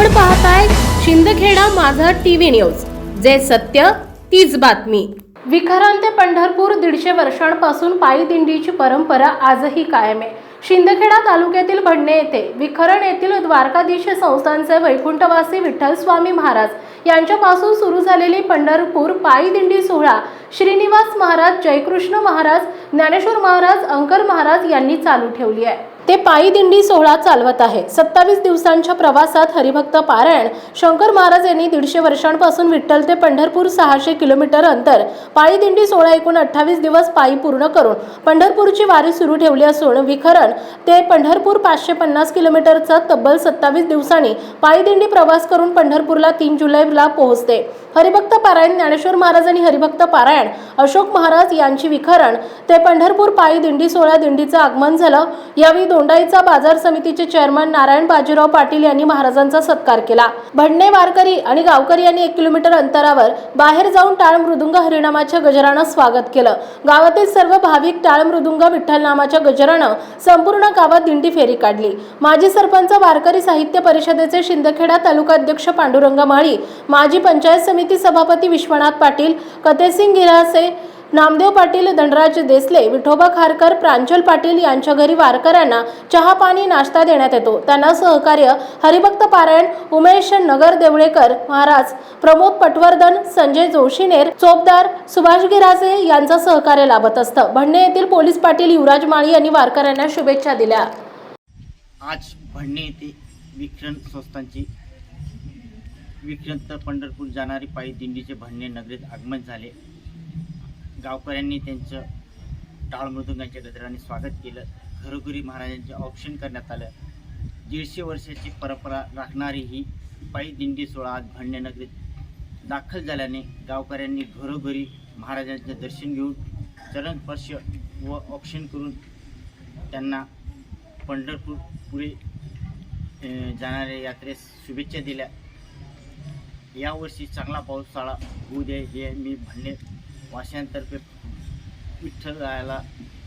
आपण पाहताय शिंदखेडा माझा टीव्ही न्यूज. जे सत्य तीच बातमी. विखरांत पंढरपूर दीडशे वर्षांपासून पायी दिंडीची परंपरा आजही कायम आहे. शिंदखेडा तालुक्यातील भडणे येथे विखरण येथील द्वारकाधीश संस्थांचे वैकुंठवासी विठ्ठल स्वामी महाराज यांच्यापासून सुरू झालेली पंढरपूर पायी दिंडी सोहळा श्रीनिवास महाराज जयकृष्ण महाराज ज्ञानेश्वर महाराज अंकर महाराज यांनी चालू ठेवली आहे. ते पायी दिंडी सोहळा चालवत आहे. सत्तावीस दिवसांच्या प्रवासात हरिभक्त पारायण शंकर महाराज यांनी दीडशे वर्षांपासून विठ्ठल ते पंढरपूर सहाशे किलोमीटर अंतर पायी दिंडी सोहळा एकूण अठ्ठावीस दिवस पायी पूर्ण करून पंढरपूरची वारी सुरू ठेवली असून विखरण दरम्यान ते पंढरपूर पाचशे पन्नास किलोमीटरचा तब्बल सत्तावीस दिवसांनी पायीदिंडी प्रवास करून पंढरपूरला तीन जुलैला पोहोचते. हरिभक्त पारायण ज्ञानेश्वर महाराज आणि हरिभक्त पारायण अशोक महाराज यांची विखरण. ते पंढरपूर पायी दिंडी सोहळा दिंडीचं आगमन झालं. यावेळी दोंडाईचा बाजार समितीचे चेअरमन नारायण बाजीराव पाटील यांनी महाराजांचा सत्कार केला. भडणे वारकरी आणि गावकरी यांनी एक किलोमीटर अंतरावर बाहेर जाऊन टाळ मृदुंग हरिनामाच्या गजरानं स्वागत केलं. गावातील सर्व भाविक टाळ मृदुंग विठ्ठल नामाच्या गजरानं संपूर्ण गावात दिंडी फेरी काढली. माजी सरपंच वारकरी साहित्य परिषदेचे शिंदखेडा तालुकाध्यक्ष पांडुरंग माळी माजी पंचायत समिती सभापती विश्वनाथ पाटील कतेसिंग गिरासे नामदेव पाटील धनराज देसले विठोबा खारकर प्रांजल पाटील यांच्या घरी वारकऱ्यांना चहा पाणी नाश्ता देण्यात येतो. त्यांना सहकार्य हरिभक्त पारायण उमेश नगर देवळेकर महाराज प्रमोद पटवर्धन संजय जोशीनेर चोपदार सुभाष गिराजे यांचं सहकार्य लाभत असतं. भंडणे येथील पोलीस पाटील युवराज माळी यांनी वारकऱ्यांना शुभेच्छा दिल्या. आज भंडणे येथे विक्रम संस्थांची विक्रम तर पंढरपूर जाणारी पायी दिंडीचे भंडणे नगरीत आगमन झाले. गावकऱ्यांनी त्यांचं टाळ मृदुंगांच्या गजराने स्वागत केलं. घरोघरी महाराजांचे औक्षण करण्यात आलं. दीडशे वर्षाची परंपरा राखणारी ही पायी दिंडी सोहळा आज भडणे दाखल झाल्याने गावकऱ्यांनी घरोघरी महाराजांचे दर्शन घेऊन चरणस्पर्श व औक्षण करून त्यांना पंढरपूर पुढे जाणाऱ्या यात्रेस शुभेच्छा दिल्या. यावर्षी चांगला पावसाळा होऊ दे हे मी म्हणणे वाशांतर्फे विठ्ठलाला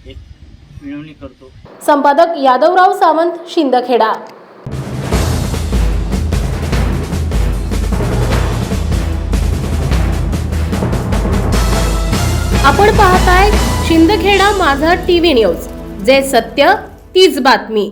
एक विनवणी करतो. संपादक यादवराव सावंत शिंदखेडा. आपण पाहताय शिंदखेडा माझा टीव्ही न्यूज. जे सत्य तीच बातमी.